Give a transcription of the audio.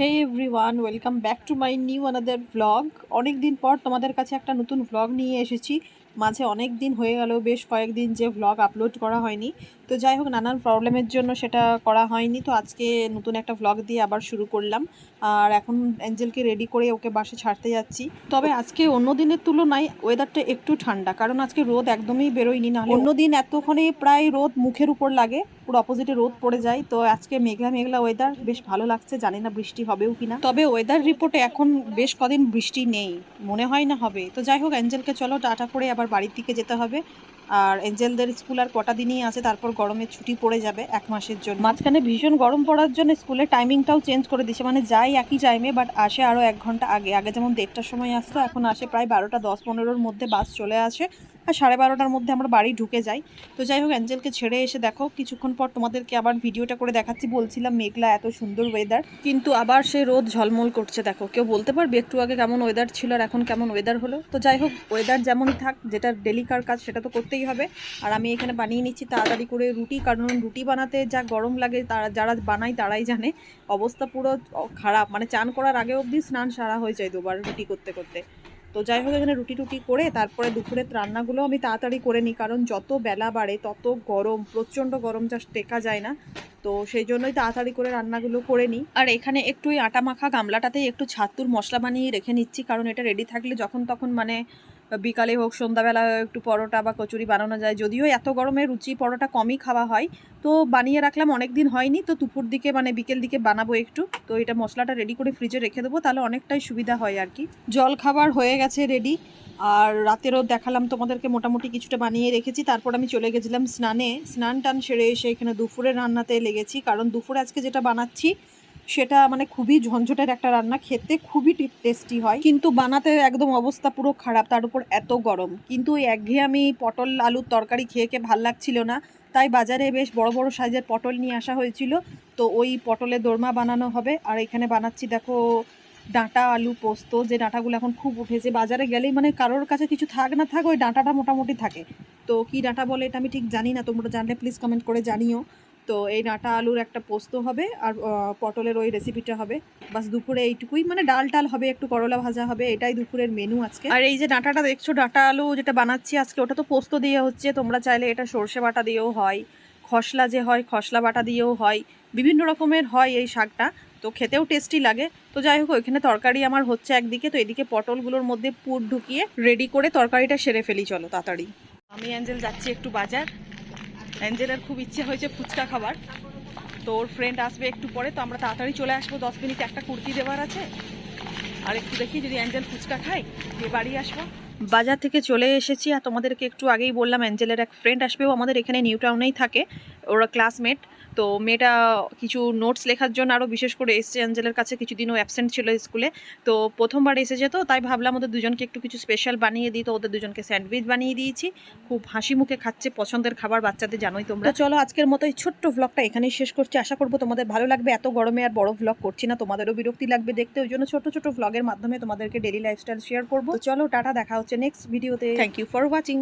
Hey everyone welcome back to my new another vlog অনেক দিন পর তোমাদের কাছে একটা নতুন ভ্লগ নিয়ে এসেছি। মাঝে অনেক দিন হয়ে গেল, বেশ কয়েকদিন যে ভ্লগ আপলোড করা হয়নি। তো যাই হোক, নানান প্রবলেমের জন্য সেটা করা হয়নি। তো আজকে নতুন একটা ভ্লগ দিয়ে আবার শুরু করলাম। আর এখন অ্যাঞ্জেলকে রেডি করে ওকে বাসে ছাড়তে যাচ্ছি। তবে আজকে অন্য দিনের তুলনায় ওয়েদারটা একটু ঠান্ডা, কারণ আজকে রোদ একদমই বেরোয়নি। না অন্য দিন এতক্ষণে প্রায় রোদ মুখের উপর লাগে, পুরো অপোজিটে রোদ পড়ে যায়। তো আজকে মেঘলা মেঘলা ওয়েদার বেশ ভালো লাগছে। জানি না বৃষ্টি হবেও কিনা। তবে ওয়েদার রিপোর্টে এখন বেশ কদিন বৃষ্টি নেই, মনে হয় না হবে। তো যাই হোক, অ্যাঞ্জেলকে চলো টাটা করে আবার বাড়ির দিকে যেতে হবে। আর এঞ্জেলদের স্কুল আর কটা দিনই আছে, তারপর গরমের ছুটি পড়ে যাবে এক মাসের জন্য। মাঝখানে ভীষণ গরম পড়ার জন্য স্কুলের টাইমিংটাও চেঞ্জ করে দিছে মানে যাই একই টাইমে বাট আসে আরও এক ঘণ্টা আগে। আগে যেমন দেড়টার সময় আসতো, এখন আসে প্রায় বারোটা দশ পনেরোর মধ্যে বাস চলে আসে। আর সাড়ে বারোটার মধ্যে আমরা বাড়ি ঢুকে যাই। তো যাই হোক, অ্যাঞ্জেলকে ছেড়ে এসে দেখো, কিছুক্ষণ পর তোমাদেরকে আবার ভিডিওটা করে দেখাচ্ছি। বলছিলাম মেঘলা এত সুন্দর ওয়েদার কিন্তু আবার সে রোদ ঝলমল করছে দেখো। কেউ বলতে পারবে একটু আগে কেমন ওয়েদার ছিল আর এখন কেমন ওয়েদার হলো? তো যাই হোক ওয়েদার যেমনই থাক, যেটা ডেলিকার কাজ সেটা তো করতেই হবে। আর আমি এখানে বানিয়ে নিচ্ছি তাড়াতাড়ি করে রুটি, কারণ রুটি বানাতে যা গরম লাগে তারা, যারা বানায় তারাই জানে, অবস্থা পুরো খারাপ। মানে চান করার আগে অবধি স্নান সারা হয়ে যায় দুবার রুটি করতে করতে। তো যাই হোক এখানে রুটি টুটি করে তারপরে দুপুরের রান্নাগুলো আমি তাড়াতাড়ি করে নিই, কারণ যত বেলা বাড়ে, তত গরম, প্রচণ্ড গরম যা টেকা যায় না। তো সেই জন্যই তাড়াতাড়ি করে রান্নাগুলো করে নিই। আর এখানে একটু আটা মাখা গামলাটাতেই একটু ছাতুর মশলা বানিয়ে রেখে নিচ্ছি, কারণ এটা রেডি থাকলে যখন তখন মানে বিকালে হোক, সন্ধ্যাবেলা একটু পরোটা বা কচুরি বানানো যায়। যদিও এত গরমে রুচি পরোটা কমই খাওয়া হয়। তো বানিয়ে রাখলাম অনেক দিন হয়নি। তো দুপুর দিকে মানে বিকেল দিকে বানাবো একটু। তো এটা মশলাটা রেডি করে ফ্রিজে রেখে দেবো, তাহলে অনেকটাই সুবিধা হয় আর কি। জল খাবার হয়ে গেছে রেডি আর রাতেরও দেখালাম তোমাদেরকে, মোটামুটি কিছুটা বানিয়ে রেখেছি। তারপর আমি চলে গেছিলাম স্নানে। স্নান টান সেরে এসে এখানে দুপুরে রান্নাতে লেগেছি। কারণ দুপুরে আজকে যেটা বানাচ্ছি সেটা মানে খুবই ঝঞ্ঝটের একটা রান্না, খেতে খুবই টেস্টি হয়। কিন্তু বানাতে একদম অবস্থা পুরো খারাপ, তার উপর এত গরম। কিন্তু ওই একঘেয়ে আমি পটল আলুর তরকারি খেয়ে খেয়ে ভালো লাগছিল না। তাই বাজারে বেশ বড় বড় সাইজের পটল নিয়ে আসা হয়েছিল। তো ওই পটলের দোরমা বানানো হবে। আর এখানে বানাচ্ছি, দেখো, ডাঁটা আলু পোস্ত। যে ডাঁটাগুলো এখন খুব উঠেছে, বাজারে গেলেই মানে কারোর কাছে কিছু থাক না থাক, ওই ডাঁটাটা মোটামুটি থাকে। তো কি ডাঁটা বলে এটা আমি ঠিক জানি না, তোমরা জানলে প্লিজ কমেন্ট করে জানিও। তো এই ডাঁটা আলুর একটা পোস্ত হবে আর পটলের ওই রেসিপিটা হবে। বাস দুপুরে এইটুকুই মানে ডাল টাল হবে, একটু করলা ভাজা হবে, এটাই দুপুরের মেনু আজকে। আর এই যে ডাঁটাটা দেখছ, ডাঁটা আলু যেটা বানাচ্ছি আজকে, ওটা তো পোস্ত দিয়ে হচ্ছে, তোমরা চাইলে এটা সর্ষে বাটা দিয়েও হয়, খসলা যে হয়, খসলা বাটা দিয়েও হয়, বিভিন্ন রকমের হয় এই শাকটা, তো খেতেও টেস্টি লাগে। তো যাই হোক, ওইখানে তরকারি আমার হচ্ছে একদিকে, তো এদিকে পটলগুলোর মধ্যে পুর ঢুকিয়ে রেডি করে তরকারিটা সেরে ফেলি, চলো তাড়াতাড়ি। আমি অ্যাঞ্জেল যাচ্ছি একটু বাজার। অ্যাঞ্জেলের খুব ইচ্ছে হয়েছে ফুচকা খাবার। তো ওর ফ্রেন্ড আসবে একটু পরে, তো আমরা তাড়াতাড়ি চলে আসব। দশ মিনিটে একটা কুর্তি দেওয়ার আছে। আর একটু দেখি যদি অ্যাঞ্জেল ফুচকা খাই দিয়ে বাড়ি আসব। বাজার থেকে চলে এসেছি, আর তোমাদেরকে একটু আগেই বললাম, অ্যাঞ্জেলের এক ফ্রেন্ড আসবেও আমাদের এখানে নিউ টাউনেই থাকে। ওরা ক্লাসমেট তো মেয়েটা কিছু নোটস লেখার জন্য আরও বিশেষ করে এসছে অ্যাঞ্জেলের কাছে কিছুদিন ও অ্যাবসেন্ট ছিল স্কুলে। তো প্রথমবার এসে যেত তাই ভাবলাম ওদের দুজনকে একটু কিছু স্পেশাল বানিয়ে দিই তো ওদের দুজনকে স্যান্ডউইচ বানিয়ে দিয়েছি। খুব হাসি মুখে খাচ্ছে পছন্দের খাবার বাচ্চাদের জানোই তোমরা। চলো আজকের মতো এই ছোট্ট ভ্লগটা এখানেই শেষ করছি। আশা করব তোমাদের ভালো লাগবে এত গরমে আর বড় ভ্লগ করছি না তোমাদেরও বিরক্তি লাগবে দেখতে। ওই জন্য ছোট ছোট ভ্লগের মাধ্যমে তোমাদেরকে ডেলি লাইফস্টাইল শেয়ার করব। চলো টাটা দেখা হচ্ছে নেক্সট ভিডিওতে থ্যাংক ইউ ফর ওয়াচিং